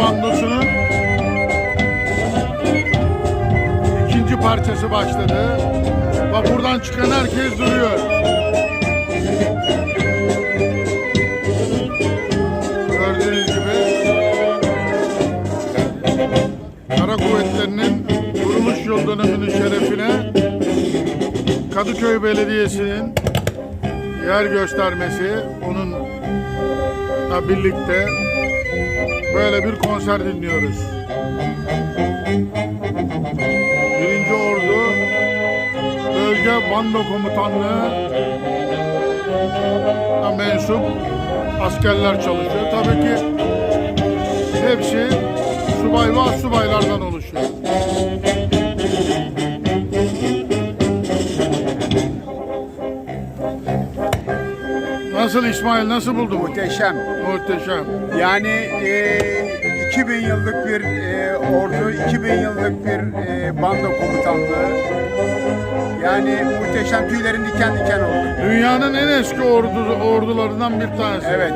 bandosunun ikinci parçası başladı. Bak buradan çıkan herkes duruyor. Gördüğünüz gibi Kara Kuvvetleri'nin kuruluş yıl dönümünün şerefine Kadıköy Belediyesi'nin yer göstermesi onunla birlikte böyle bir konser dinliyoruz. Birinci Ordu Bölge Bando Komutanlığı mensup askerler çalışıyor. Tabii ki hepsi subay ve subaylardan oluşuyor. Nasıl İsmail nasıl buldun? Muhteşem. Muhteşem. Yani e, 2000 yıllık bir e, ordu, 2000 yıllık bir e, bando komutanlığı. Yani muhteşem tüylerim diken diken oldu. Dünyanın en eski ordu, ordularından bir tanesi. Evet.